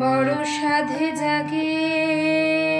বড় সাধে জাগে।